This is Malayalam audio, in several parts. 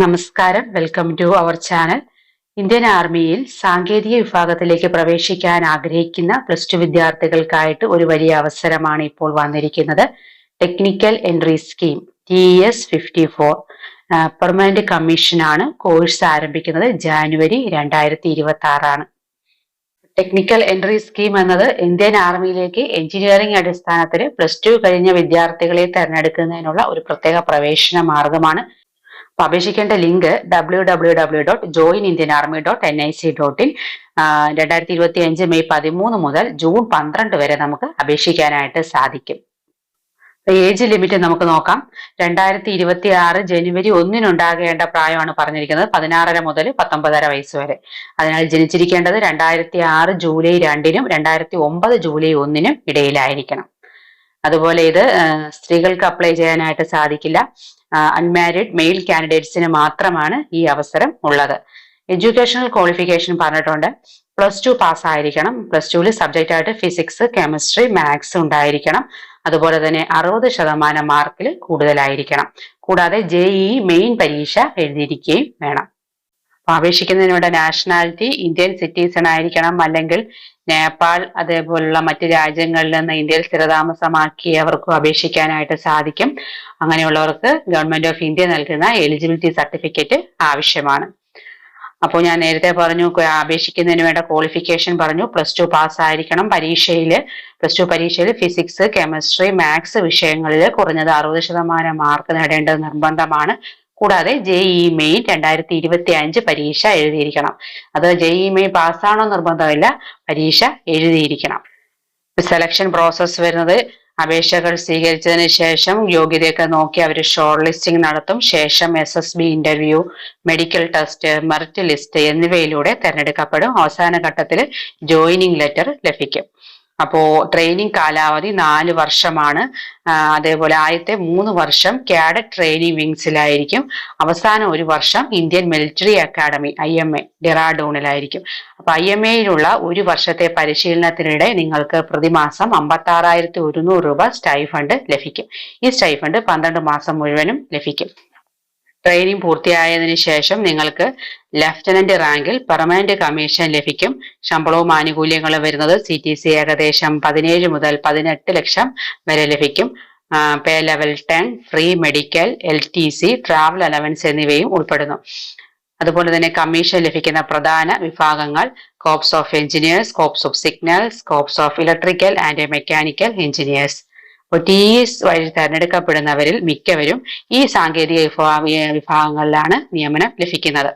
നമസ്കാരം. Welcome to our channel Indian ആർമിയിൽ സാങ്കേതിക വിഭാഗത്തിലേക്ക് പ്രവേശിക്കാൻ ആഗ്രഹിക്കുന്ന പ്ലസ് ടു വിദ്യാർത്ഥികൾക്കായിട്ട് ഒരു വലിയ അവസരമാണ് ഇപ്പോൾ വന്നിരിക്കുന്നത്. Technical entry scheme T S fifty four permanent കമ്മീഷനാണ് കോഴ്സ് ആരംഭിക്കുന്നത് ജാനുവരി രണ്ടായിരത്തി ഇരുപത്തി ആറാണ് ടെക്നിക്കൽ എൻട്രി സ്കീം എന്നത് ഇന്ത്യൻ ആർമിയിലേക്ക് എഞ്ചിനീയറിംഗ് അടിസ്ഥാനത്തിൽ പ്ലസ് ടു കഴിഞ്ഞ വിദ്യാർത്ഥികളെ തെരഞ്ഞെടുക്കുന്നതിനുള്ള ഒരു പ്രത്യേക പ്രവേശന മാർഗമാണ്. അപേക്ഷിക്കേണ്ട link W W W dot join Indian army dot N I C dot in രണ്ടായിരത്തി ഇരുപത്തി അഞ്ച് മെയ് പതിമൂന്ന് മുതൽ ജൂൺ പന്ത്രണ്ട് വരെ നമുക്ക് അപേക്ഷിക്കാനായിട്ട് സാധിക്കും. ഏജ് ലിമിറ്റ് നമുക്ക് നോക്കാം. രണ്ടായിരത്തി ഇരുപത്തി ആറ് ജനുവരി ഒന്നിനുണ്ടാകേണ്ട പ്രായമാണ് പറഞ്ഞിരിക്കുന്നത്. പതിനാറര മുതൽ പത്തൊമ്പതര വയസ്സ് വരെ. അതിനാൽ ജനിച്ചിരിക്കേണ്ടത് രണ്ടായിരത്തി ആറ് ജൂലൈ രണ്ടിനും രണ്ടായിരത്തി ഒമ്പത് ജൂലൈ ഒന്നിനും ഇടയിലായിരിക്കണം. അതുപോലെ ഇത് സ്ത്രീകൾക്ക് അപ്ലൈ ചെയ്യാനായിട്ട് സാധിക്കില്ല. അൺമാരിഡ് മെയിൽ കാൻഡിഡേറ്റ്സിന് മാത്രമാണ് ഈ അവസരം ഉള്ളത്. എഡ്യൂക്കേഷണൽ ക്വാളിഫിക്കേഷൻ പറഞ്ഞിട്ടുണ്ട്. പ്ലസ് ടു പാസ് ആയിരിക്കണം. പ്ലസ് ടുവിൽ സബ്ജക്റ്റ് ആയിട്ട് ഫിസിക്സ് കെമിസ്ട്രി മാത്സ് ഉണ്ടായിരിക്കണം. അതുപോലെ തന്നെ അറുപത് ശതമാനം മാർക്കിൽ കൂടുതലായിരിക്കണം. കൂടാതെ ജെഇ മെയിൻ പരീക്ഷ എഴുതിയിരിക്കുകയും വേണം. അപേക്ഷിക്കുന്നതിനുള്ള നാഷണാലിറ്റി ഇന്ത്യൻ സിറ്റിസൺ ആയിരിക്കണം. അല്ലെങ്കിൽ നേപ്പാൾ അതേപോലുള്ള മറ്റ് രാജ്യങ്ങളിൽ നിന്ന് ഇന്ത്യയിൽ സ്ഥിരതാമസമാക്കിയവർക്കും അപേക്ഷിക്കാനായിട്ട് സാധിക്കും. അങ്ങനെയുള്ളവർക്ക് ഗവൺമെന്റ് ഓഫ് ഇന്ത്യ നൽകുന്ന എലിജിബിലിറ്റി സർട്ടിഫിക്കറ്റ് ആവശ്യമാണ്. അപ്പോൾ ഞാൻ നേരത്തെ പറഞ്ഞു അപേക്ഷിക്കുന്നതിന് വേണ്ട ക്വാളിഫിക്കേഷൻ പറഞ്ഞു. പ്ലസ് ടു ആയിരിക്കണം പരീക്ഷയിൽ പ്ലസ് ടു പരീക്ഷയിൽ ഫിസിക്സ് കെമിസ്ട്രി മാത്സ് വിഷയങ്ങളിൽ കുറഞ്ഞത് അറുപത് ശതമാനം മാർക്ക് നേടേണ്ടത് നിർബന്ധമാണ്. കൂടാതെ ജെ ഇ മെയിൻ രണ്ടായിരത്തി ഇരുപത്തി അഞ്ച് പരീക്ഷ എഴുതിയിരിക്കണം. അത് ജെ ഇ മെയിൻ പാസ്സാണോ നിർബന്ധമില്ല പരീക്ഷ എഴുതിയിരിക്കണം. സെലക്ഷൻ പ്രോസസ്സ് വരുന്നത് അപേക്ഷകൾ സ്വീകരിച്ചതിന് ശേഷം യോഗ്യതയൊക്കെ നോക്കി അവർ ഷോർട്ട് ലിസ്റ്റിംഗ് നടത്തും. ശേഷം S S B interview medical test merit list എന്നിവയിലൂടെ തെരഞ്ഞെടുക്കപ്പെടും. അവസാന ഘട്ടത്തിൽ ജോയിനിങ് ലെറ്റർ ലഭിക്കും. അപ്പോ ട്രെയിനിങ് കാലാവധി നാല് വർഷമാണ്. അതേപോലെ ആദ്യത്തെ മൂന്ന് വർഷം കാഡറ്റ് ട്രെയിനിങ് വിങ്സിലായിരിക്കും അവസാന ഒരു വർഷം Indian military academy I M A ഡെറാഡൂണിലായിരിക്കും. അപ്പൊ ഐ എം എയിലുള്ള ഒരു വർഷത്തെ പരിശീലനത്തിനിടെ നിങ്ങൾക്ക് പ്രതിമാസം അമ്പത്തി ആറായിരത്തി ഒരുന്നൂറ് രൂപ സ്റ്റൈഫണ്ട് ലഭിക്കും. ഈ സ്റ്റൈഫണ്ട് പന്ത്രണ്ട് മാസം മുഴുവനും ലഭിക്കും. ട്രെയിനിങ് പൂർത്തിയായതിനു ശേഷം നിങ്ങൾക്ക് ലഫ്റ്റനന്റ് റാങ്കിൽ പെർമനന്റ് കമ്മീഷൻ ലഭിക്കും. ശമ്പളവും ആനുകൂല്യങ്ങളും വരുന്നത് സി ടി സി ഏകദേശം പതിനേഴ് മുതൽ പതിനെട്ട് ലക്ഷം വരെ ലഭിക്കും. Pay level ten free medical L T C travel allowance എന്നിവയും ഉൾപ്പെടുന്നു. അതുപോലെ തന്നെ കമ്മീഷൻ ലഭിക്കുന്ന പ്രധാന വിഭാഗങ്ങൾ corps of engineers corps of signals corps of electrical and mechanical engineers S വഴി തെരഞ്ഞെടുക്കപ്പെടുന്നവരിൽ മിക്കവരും ഈ സാങ്കേതിക വിഭാ- വിഭാഗങ്ങളിലാണ് നിയമനം ലഭിക്കുന്നത്.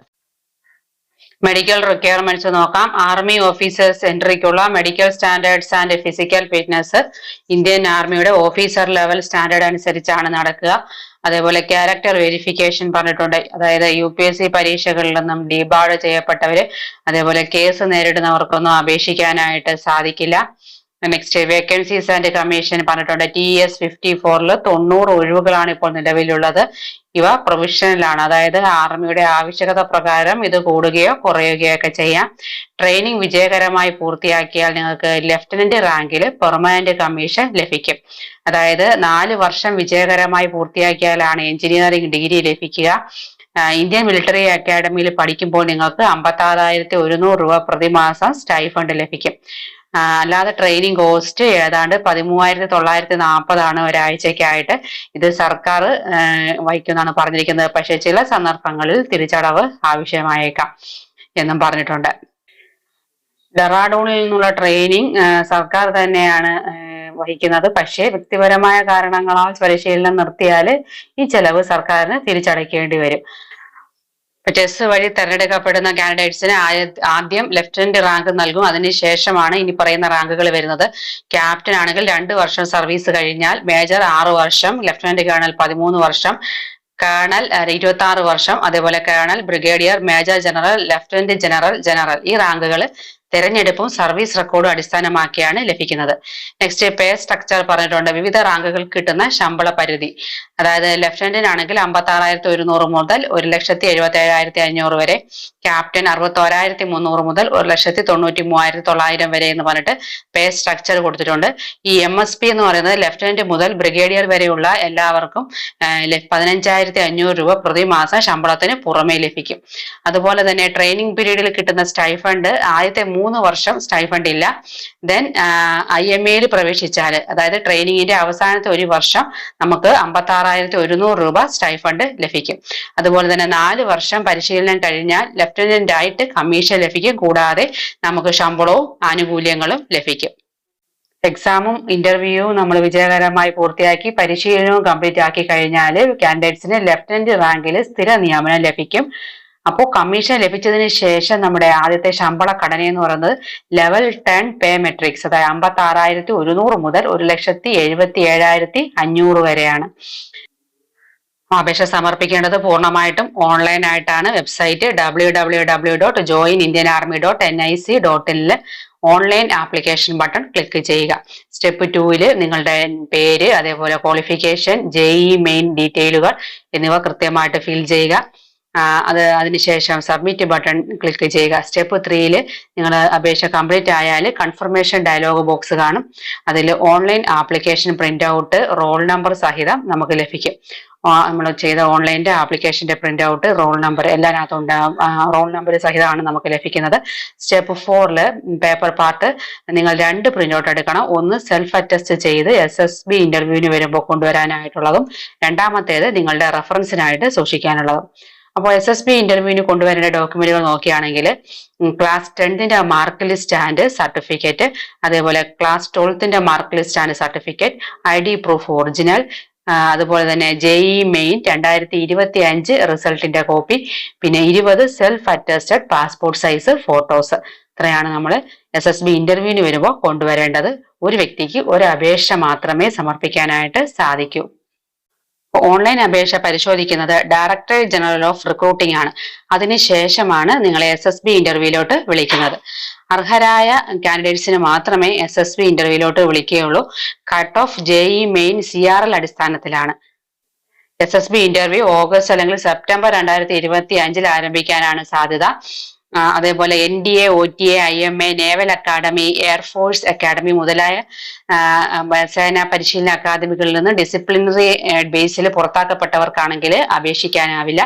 മെഡിക്കൽ റിക്വയർമെന്റ്സ് നോക്കാം. Army officers എൻട്രിക്കുള്ള medical standards and physical fitness Indian ആർമിയുടെ ഓഫീസർ ലെവൽ സ്റ്റാൻഡേർഡ് അനുസരിച്ചാണ് നടക്കുക. അതേപോലെ ക്യാരക്ടർ വെരിഫിക്കേഷൻ പറഞ്ഞിട്ടുണ്ട്. അതായത് യു പി എസ് സി പരീക്ഷകളിൽ നിന്നും ഡിബാർഡ് ചെയ്യപ്പെട്ടവര് അതേപോലെ കേസ് നേരിടുന്നവർക്കൊന്നും അപേക്ഷിക്കാനായിട്ട് സാധിക്കില്ല. നെക്സ്റ്റ് വേക്കൻസീസ് ആൻഡ് കമ്മീഷൻ പറഞ്ഞിട്ടുണ്ട് ടി എസ് ഫിഫ്റ്റി ഫോറിൽ തൊണ്ണൂറ് ഒഴിവുകളാണ് ഇപ്പോൾ നിലവിലുള്ളത്. ഇവ പ്രൊവിഷണലാണ് അതായത് ആർമിയുടെ ആവശ്യകത പ്രകാരം ഇത് കൂടുകയോ കുറയുകയോ ഒക്കെ ചെയ്യാം. ട്രെയിനിങ് വിജയകരമായി പൂർത്തിയാക്കിയാൽ നിങ്ങൾക്ക് ലെഫ്റ്റനന്റ് റാങ്കിൽ പെർമനന്റ് കമ്മീഷൻ ലഭിക്കും. അതായത് നാല് വർഷം വിജയകരമായി പൂർത്തിയാക്കിയാലാണ് എഞ്ചിനീയറിംഗ് ഡിഗ്രി ലഭിക്കുക. ഇന്ത്യൻ മിലിറ്ററി അക്കാഡമിയിൽ പഠിക്കുമ്പോൾ നിങ്ങൾക്ക് അമ്പത്തി ആറായിരത്തി ഒരുന്നൂറ് രൂപ പ്രതിമാസം സ്റ്റൈഫണ്ട് ലഭിക്കും. അല്ലാതെ ട്രെയിനിങ് കോസ്റ്റ് ഏതാണ്ട് പതിമൂവായിരത്തി തൊള്ളായിരത്തി നാൽപ്പതാണ് ഒരാഴ്ചക്കായിട്ട് ഇത് സർക്കാർ വഹിക്കുമെന്നാണ് പറഞ്ഞിരിക്കുന്നത്. പക്ഷേ ചില സന്ദർഭങ്ങളിൽ തിരിച്ചടവ് ആവശ്യമായേക്കാം എന്നും പറഞ്ഞിട്ടുണ്ട്. ഡെറാഡൂണിൽ നിന്നുള്ള ട്രെയിനിങ് സർക്കാർ തന്നെയാണ് വഹിക്കുന്നത്. പക്ഷേ വ്യക്തിപരമായ കാരണങ്ങളാൽ പരിശീലനം നിർത്തിയാൽ ഈ ചെലവ് സർക്കാരിന് തിരിച്ചടയ്ക്കേണ്ടി വരും. ചെസ് വഴി തെരഞ്ഞെടുക്കപ്പെടുന്ന കാൻഡിഡേറ്റ്സിന് ആദ്യം ലെഫ്റ്റനന്റ് റാങ്ക് നൽകും. അതിനുശേഷമാണ് ഇനി പറയുന്ന റാങ്കുകൾ വരുന്നത്. ക്യാപ്റ്റൻ ആണെങ്കിൽ രണ്ട് വർഷം സർവീസ് കഴിഞ്ഞാൽ മേജർ ആറ് വർഷം ലെഫ്റ്റനന്റ് കേണൽ പതിമൂന്ന് വർഷം കേണൽ ഇരുപത്തി ആറ് വർഷം അതേപോലെ colonel brigadier major general lieutenant general general ഈ റാങ്കുകൾ തെരഞ്ഞെടുപ്പും സർവീസ് റെക്കോർഡും അടിസ്ഥാനമാക്കിയാണ് ലഭിക്കുന്നത്. നെക്സ്റ്റ് പേ സ്ട്രക്ചർ പറഞ്ഞിട്ടുണ്ട്. വിവിധ റാങ്കുകൾ കിട്ടുന്ന ശമ്പള പരിധി. അതായത് ലെഫ്റ്റനന്റിനാണെങ്കിൽ അമ്പത്തി ആറായിരത്തി ഒരുന്നൂറ് മുതൽ ഒരു ലക്ഷത്തി എഴുപത്തി ഏഴായിരത്തി അഞ്ഞൂറ് വരെ. ക്യാപ്റ്റൻ അറുപത്തി ഓരായിരത്തി മുന്നൂറ് മുതൽ ഒരു ലക്ഷത്തി തൊണ്ണൂറ്റി മൂവായിരത്തി തൊള്ളായിരം വരെ എന്ന് പറഞ്ഞിട്ട് പേ സ്ട്രക്ചർ കൊടുത്തിട്ടുണ്ട്. ഈ എം എസ് പി എന്ന് പറയുന്നത് ലെഫ്റ്റനന്റ് മുതൽ ബ്രിഗേഡിയർ വരെയുള്ള എല്ലാവർക്കും പതിനഞ്ചായിരത്തി അഞ്ഞൂറ് രൂപ പ്രതിമാസം ശമ്പളത്തിന് പുറമേ ലഭിക്കും. അതുപോലെ തന്നെ ട്രെയിനിങ് പീരീഡിൽ കിട്ടുന്ന സ്റ്റൈഫണ്ട് ആദ്യത്തെ മൂന്ന് വർഷം സ്റ്റൈഫണ്ട് ഇല്ല. ദെൻ ഐ എം എയിൽ പ്രവേശിച്ചാൽ അതായത് ട്രെയിനിങ്ങിന്റെ അവസാനത്തെ ഒരു വർഷം നമുക്ക് അമ്പത്തി ആറായിരത്തി ഒരുന്നൂറ് രൂപ സ്റ്റൈഫണ്ട് ലഭിക്കും. അതുപോലെ തന്നെ നാല് വർഷം പരിശീലനം കഴിഞ്ഞാൽ ലെഫ്റ്റനന്റ് ആയിട്ട് കമ്മീഷൻ ലഭിക്കും. കൂടാതെ നമുക്ക് ശമ്പളവും ആനുകൂല്യങ്ങളും ലഭിക്കും. എക്സാമും ഇന്റർവ്യൂവും നമ്മൾ വിജയകരമായി പൂർത്തിയാക്കി പരിശീലനവും കംപ്ലീറ്റ് ആക്കി കഴിഞ്ഞാൽ കാൻഡിഡേറ്റ്സിന് ലെഫ്റ്റനന്റ് റാങ്കിൽ സ്ഥിര നിയമനം ലഭിക്കും. അപ്പോൾ കമ്മീഷൻ ലഭിച്ചതിന് ശേഷം നമ്മുടെ ആദ്യത്തെ ശമ്പള ഘടന എന്ന് പറയുന്നത് ലെവൽ ടെൻ പേ മെട്രിക്സ് അതായത് അമ്പത്തി ആറായിരത്തി ഒരുന്നൂറ് മുതൽ ഒരു ലക്ഷത്തി എഴുപത്തി ഏഴായിരത്തി അഞ്ഞൂറ് വരെയാണ്. അപേക്ഷ സമർപ്പിക്കേണ്ടത് പൂർണമായിട്ടും ഓൺലൈൻ ആയിട്ടാണ്. Website W W W dot join Indian army dot N I C dot ഇനിൽ online application button click ചെയ്യുക സ്റ്റെപ്പ് ടൂവിൽ നിങ്ങളുടെ പേര് അതേപോലെ ക്വാളിഫിക്കേഷൻ ജെഇ മെയിൻ ഡീറ്റെയിലുകൾ എന്നിവ കൃത്യമായിട്ട് ഫിൽ ചെയ്യുക. അത് അതിനുശേഷം സബ്മിറ്റ് ബട്ടൺ ക്ലിക്ക് ചെയ്യുക. സ്റ്റെപ്പ് ത്രീയിൽ നിങ്ങൾ അപേക്ഷ കംപ്ലീറ്റ് ആയാൽ കൺഫർമേഷൻ ഡയലോഗ് ബോക്സ് കാണും. അതിൽ online application print out roll number സഹിതം നമുക്ക് ലഭിക്കും. നമ്മൾ ചെയ്ത ഓൺലൈന്റെ ആപ്ലിക്കേഷന്റെ പ്രിന്റ് ഔട്ട് റോൾ നമ്പർ എല്ലാത്തിനകത്തും ഉണ്ടാകും റോൾ നമ്പർ സഹിതമാണ് നമുക്ക് ലഭിക്കുന്നത്. സ്റ്റെപ്പ് ഫോറിൽ പേപ്പർ പാർട്ട് നിങ്ങൾ രണ്ട് പ്രിന്റ് ഔട്ട് എടുക്കണം. ഒന്ന് സെൽഫ് അറ്റസ്റ്റ് ചെയ്ത് എസ് എസ് ബി ഇന്റർവ്യൂവിന് വരുമ്പോൾ കൊണ്ടുവരാനായിട്ടുള്ളതും രണ്ടാമത്തേത് നിങ്ങളുടെ റെഫറൻസിനായിട്ട് സൂക്ഷിക്കാനുള്ളതും. അപ്പോൾ എസ് എസ് ബി ഇന്റർവ്യൂവിന് കൊണ്ടുവരേണ്ട ഡോക്യുമെന്റുകൾ നോക്കുകയാണെങ്കിൽ ക്ലാസ് ടെൻത്തിന്റെ മാർക്ക് ലിസ്റ്റ് ആൻഡ് സർട്ടിഫിക്കറ്റ് അതേപോലെ class ട്വൽത്തിന്റെ mark list and certificate I D proof original അതുപോലെ തന്നെ ജെഇ മെയിൻ രണ്ടായിരത്തി ഇരുപത്തി അഞ്ച് റിസൾട്ടിന്റെ കോപ്പി പിന്നെ ഇരുപത് self attested passport size photos ഇത്രയാണ് നമ്മൾ എസ് എസ് ബി ഇന്റർവ്യൂവിന് വരുമ്പോൾ കൊണ്ടുവരേണ്ടത്. ഒരു വ്യക്തിക്ക് ഒരു അപേക്ഷ മാത്രമേ സമർപ്പിക്കാനായിട്ട് സാധിക്കൂ. ഓൺലൈൻ അപേക്ഷ പരിശോധിക്കുന്നത് ഡയറക്ടറേറ്റ് ജനറൽ ഓഫ് റിക്രൂട്ടിംഗ് ആണ്. അതിനുശേഷമാണ് നിങ്ങളെ എസ് എസ് ബി ഇന്റർവ്യൂലോട്ട് വിളിക്കുന്നത്. അർഹരായ കാൻഡിഡേറ്റ്സിന് മാത്രമേ എസ് എസ് ബി ഇന്റർവ്യൂലോട്ട് വിളിക്കുകയുള്ളൂ. Cut off JEE main C R L അടിസ്ഥാനത്തിലാണ്. S S B interview August അല്ലെങ്കിൽ സെപ്റ്റംബർ രണ്ടായിരത്തി ഇരുപത്തി അഞ്ചിൽ ആരംഭിക്കാനാണ് സാധ്യത. അതേപോലെ N D A O T A I M A naval academy air force academy മുതലായ സേനാ പരിശീലന അക്കാദമികളിൽ നിന്ന് ഡിസിപ്ലിനറി ബേസിൽ പുറത്താക്കപ്പെട്ടവർക്കാണെങ്കിൽ അപേക്ഷിക്കാനാവില്ല.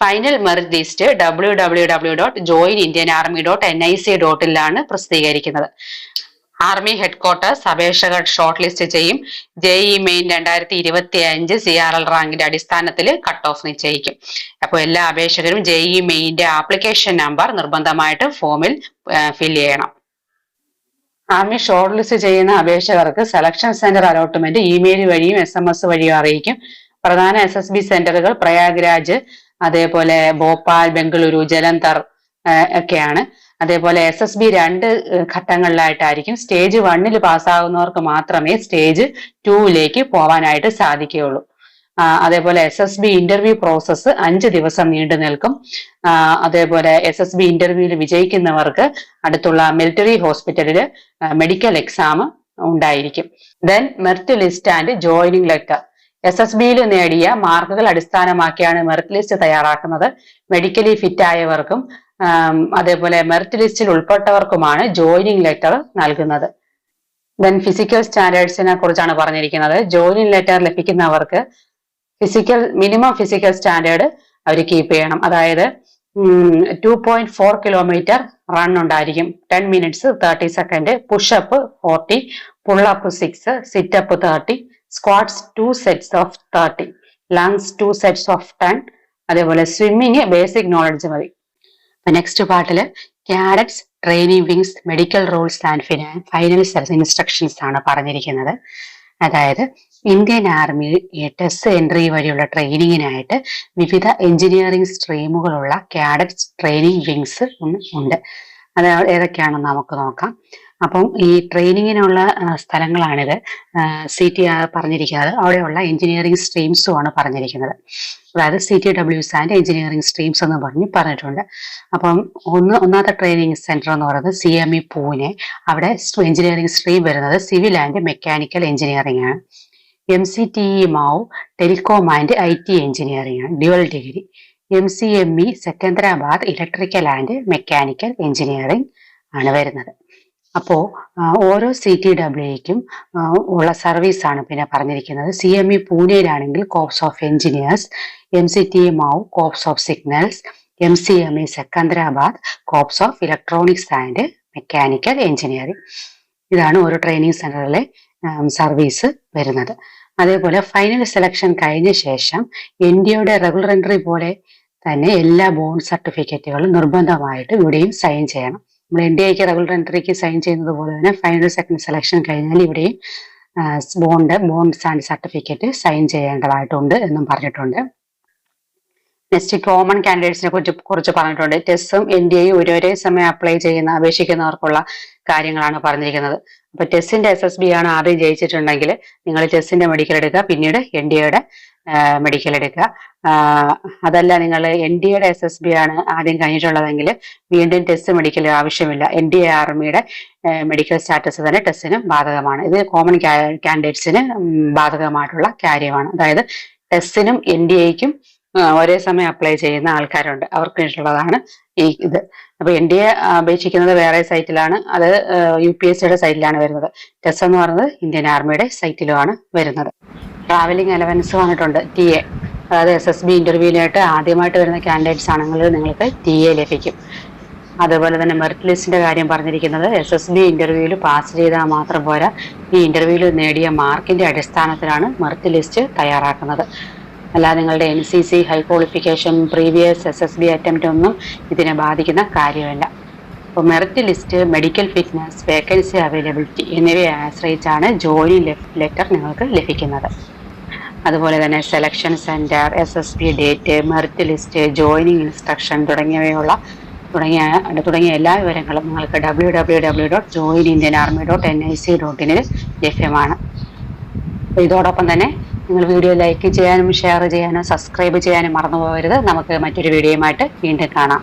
Final merit list W W W dot join Indian army dot N I C ഡോട്ടിലാണ് പ്രസിദ്ധീകരിക്കുന്നത്. ആർമി ഹെഡ്ക്വാർട്ടേഴ്സ് അപേക്ഷകൾ ഷോർട്ട് ലിസ്റ്റ് ചെയ്യും. ജെഇ മെയിൻ രണ്ടായിരത്തി ഇരുപത്തി അഞ്ച് സി ആർ എൽ റാങ്കിന്റെ അടിസ്ഥാനത്തിൽ കട്ട് ഓഫ് നിശ്ചയിക്കും. അപ്പോൾ എല്ലാ അപേക്ഷകരും ജെഇ മെയിന്റെ ആപ്ലിക്കേഷൻ നമ്പർ നിർബന്ധമായിട്ട് ഫോമിൽ ഫിൽ ചെയ്യണം. ആർമി ഷോർട്ട് ലിസ്റ്റ് ചെയ്യുന്ന അപേക്ഷകർക്ക് സെലക്ഷൻ സെന്റർ അലോട്ട്മെന്റ് ഇമെയിൽ വഴിയും എസ് എം എസ് വഴിയും അറിയിക്കും. പ്രധാന എസ് എസ് ബി സെന്ററുകൾ പ്രയാഗ്രാജ് അതേപോലെ ഭോപ്പാൽ ബംഗളൂരു ജലന്ധർ ഒക്കെയാണ്. അതേപോലെ എസ് എസ് ബി രണ്ട് ഘട്ടങ്ങളിലായിട്ടായിരിക്കും സ്റ്റേജ് വണ്ണിൽ പാസ്സാകുന്നവർക്ക് മാത്രമേ സ്റ്റേജ് ടൂവിലേക്ക് പോവാനായിട്ട് സാധിക്കുകയുള്ളൂ. അതേപോലെ S S B interview process അഞ്ച് ദിവസം നീണ്ടു നിൽക്കും. അതേപോലെ എസ് എസ് ബി ഇന്റർവ്യൂവിൽ വിജയിക്കുന്നവർക്ക് അടുത്തുള്ള മിലിറ്ററി ഹോസ്പിറ്റലിൽ മെഡിക്കൽ എക്സാം ഉണ്ടായിരിക്കും. Then merit list and joining letter S S ബിയിൽ നേടിയ മാർക്കുകൾ അടിസ്ഥാനമാക്കിയാണ് മെറിറ്റ് ലിസ്റ്റ് തയ്യാറാക്കുന്നത്. മെഡിക്കലി ഫിറ്റ് ആയവർക്കും അതേപോലെ മെറിറ്റ് ലിസ്റ്റിൽ ഉൾപ്പെട്ടവർക്കുമാണ് ജോയിനിങ് ലെറ്റർ നൽകുന്നത്. ദെൻ ഫിസിക്കൽ സ്റ്റാൻഡേർഡ്സിനെ കുറിച്ചാണ് പറഞ്ഞിരിക്കുന്നത്. ജോയിനിങ് ലെറ്റർ ലഭിക്കുന്നവർക്ക് ഫിസിക്കൽ മിനിമം ഫിസിക്കൽ സ്റ്റാൻഡേർഡ് അവർ കീപ്പ് ചെയ്യണം. അതായത് two point four kilometre run ഉണ്ടായിരിക്കും. Ten minutes thirty second push up forty pull up six sit up thirty squats two sets of thirty lunges two sets of ten അതേപോലെ സ്വിമ്മിങ് ബേസിക് നോളജ് മതി. നെക്സ്റ്റ് പാർട്ടിൽ cadets training wings medical rules and ഫിനാൻ final instructions ആണ് പറഞ്ഞിരിക്കുന്നത്. അതായത് ഇന്ത്യൻ ആർമി ടെസ് എൻട്രി വഴിയുള്ള ട്രെയിനിങ്ങിനായിട്ട് വിവിധ എഞ്ചിനീയറിംഗ് സ്ട്രീമുകളുള്ള കാഡറ്റ്സ് ട്രെയിനിങ് വിങ്സ് ഉണ്ട്. അത് ഏതൊക്കെയാണെന്ന് നമുക്ക് നോക്കാം. അപ്പം ഈ ട്രെയിനിങ്ങിനുള്ള സ്ഥലങ്ങളാണിത്. സി ടി പറഞ്ഞിരിക്കുന്നത്. അവിടെയുള്ള എഞ്ചിനീയറിംഗ് സ്ട്രീംസും ആണ് പറഞ്ഞിരിക്കുന്നത്. അതായത് സി ടി ഡബ്ല്യൂസ് ആൻഡ് എഞ്ചിനീയറിംഗ് സ്ട്രീംസ് എന്ന് പറഞ്ഞ് പറഞ്ഞിട്ടുണ്ട്. അപ്പം ഒന്ന് ഒന്നാമത്തെ ട്രെയിനിങ് സെന്റർ എന്ന് പറയുന്നത് സി എം ഇ പൂനെ. അവിടെ എഞ്ചിനീയറിംഗ് സ്ട്രീം വരുന്നത് സിവിൽ ആൻഡ് മെക്കാനിക്കൽ എഞ്ചിനീയറിംഗ് ആണ്. M C T E Mhow telecom and I T engineering ആണ്. Dual degree M C M E Secunderabad electrical and mechanical engineering ആണ് വരുന്നത്. അപ്പോൾ ഓരോ സി ടി ഡബ്ല്യുക്കും ഉള്ള സർവീസ് ആണ് പിന്നെ പറഞ്ഞിരിക്കുന്നത്. C M E പൂനെയിലാണെങ്കിൽ corps of engineers M C T Mhow corps of signals M C M E Secunderabad corps of electronics and mechanical engineering ഇതാണ് ഓരോ ട്രെയിനിങ് സെന്ററിലെ സർവീസ് വരുന്നത്. അതേപോലെ ഫൈനൽ സെലക്ഷൻ കഴിഞ്ഞ ശേഷം എൻ ഡിയുടെ റെഗുലർ എൻട്രി പോലെ തന്നെ എല്ലാ ബോൺ സർട്ടിഫിക്കറ്റുകളും നിർബന്ധമായിട്ട് ഇവിടെയും സൈൻ ചെയ്യണം. നമ്മൾ എൻ ഡി ഐക്ക് റെഗുലർ എൻട്രിക്ക് സൈൻ ചെയ്യുന്നത് പോലെ തന്നെ ഫൈനൽ സെക്കൻഡ് സെലക്ഷൻ കഴിഞ്ഞാൽ ഇവിടെയും bond bonds and certificate sign ചെയ്യേണ്ടതായിട്ടുണ്ട് എന്നും പറഞ്ഞിട്ടുണ്ട്. നെക്സ്റ്റ് കോമൺ കാൻഡിഡേറ്റ്സിനെ കുറിച്ച് കുറിച്ച് പറഞ്ഞിട്ടുണ്ട്. ടെസ്സും എൻ ഡി എയും ഒരേ സമയം അപ്ലൈ ചെയ്യുന്ന അപേക്ഷിക്കുന്നവർക്കുള്ള കാര്യങ്ങളാണ് പറഞ്ഞിരിക്കുന്നത്. അപ്പൊ ടെസ്സിന്റെ എസ് എസ് ബി ആണ് ആദ്യം ജയിച്ചിട്ടുണ്ടെങ്കിൽ നിങ്ങൾ ടെസ്സിന്റെ മെഡിക്കൽ എടുക്കുക. പിന്നീട് എൻ ഡി എയുടെ മെഡിക്കൽ എടുക്കുക. അതല്ല നിങ്ങൾ എൻ ഡി എയുടെ എസ് എസ് ബി ആണ് ആദ്യം കഴിഞ്ഞിട്ടുള്ളതെങ്കിൽ വീണ്ടും ടെസ്റ്റ് മെഡിക്കൽ ആവശ്യമില്ല. എൻ ഡി എ ആർമിയുടെ മെഡിക്കൽ സ്റ്റാറ്റസ് തന്നെ ടെസ്റ്റിന് ബാധകമാണ്. ഇത് കോമൺ കാൻഡിഡേറ്റ്സിന് ബാധകമായിട്ടുള്ള കാര്യമാണ്. അതായത് ടെസ്റ്റിനും എൻ ഡി എക്കും ഒരേ സമയം അപ്ലൈ ചെയ്യുന്ന ആൾക്കാരുണ്ട്. അവർക്ക് വേണ്ടിയിട്ടുള്ളതാണ് ഈ ഇത്. അപ്പൊ എൻ ഡി എ അപേക്ഷിക്കുന്നത് വേറെ സൈറ്റിലാണ് അത് യു പി എസ് സിയുടെ സൈറ്റിലാണ് വരുന്നത്. ടെസ്റ്റ് എന്ന് പറയുന്നത് ഇന്ത്യൻ ആർമിയുടെ സൈറ്റിലുമാണ് വരുന്നത്. ട്രാവലിംഗ് അലവൻസ് വന്നിട്ടുണ്ട് ടി എ അതായത് എസ് എസ് ബി ഇന്റർവ്യൂവിനായിട്ട് ആദ്യമായിട്ട് വരുന്ന കാൻഡിഡേറ്റ്സ് ആണെങ്കിൽ നിങ്ങൾക്ക് ടി എ ലഭിക്കും. അതുപോലെ തന്നെ മെറിറ്റ് ലിസ്റ്റിന്റെ കാര്യം പറഞ്ഞിരിക്കുന്നത് എസ് എസ് ബി ഇന്റർവ്യൂവിൽ പാസ് ചെയ്താൽ മാത്രം പോരാ ഈ ഇന്റർവ്യൂവിൽ നേടിയ മാർക്കിന്റെ അടിസ്ഥാനത്തിലാണ് മെറിറ്റ് ലിസ്റ്റ് തയ്യാറാക്കുന്നത്. അല്ലാതെ നിങ്ങളുടെ N C C high qualification previous S S B attempt ഒന്നും ഇതിനെ ബാധിക്കുന്ന കാര്യമല്ല. അപ്പോൾ merit list medical fitness vacancy availability എന്നിവയെ ആശ്രയിച്ചാണ് ജോയിനിങ് ലെറ്റർ നിങ്ങൾക്ക് ലഭിക്കുന്നത്. അതുപോലെ തന്നെ selection centre S S P date merit list joining instruction തുടങ്ങിയവയുള്ള തുടങ്ങിയ തുടങ്ങിയ എല്ലാ വിവരങ്ങളും നിങ്ങൾക്ക് W W W dot join Indian army dot N I C dot ഇനിൽ ലഭ്യമാണ് ഇതോടൊപ്പം തന്നെ നിങ്ങൾ വീഡിയോ ലൈക്ക് ചെയ്യാനും ഷെയർ ചെയ്യാനും സബ്സ്ക്രൈബ് ചെയ്യാനും മറന്നു പോകരുത് നമുക്ക് മറ്റൊരു വീഡിയോയുമായിട്ട് വീണ്ടും കാണാം.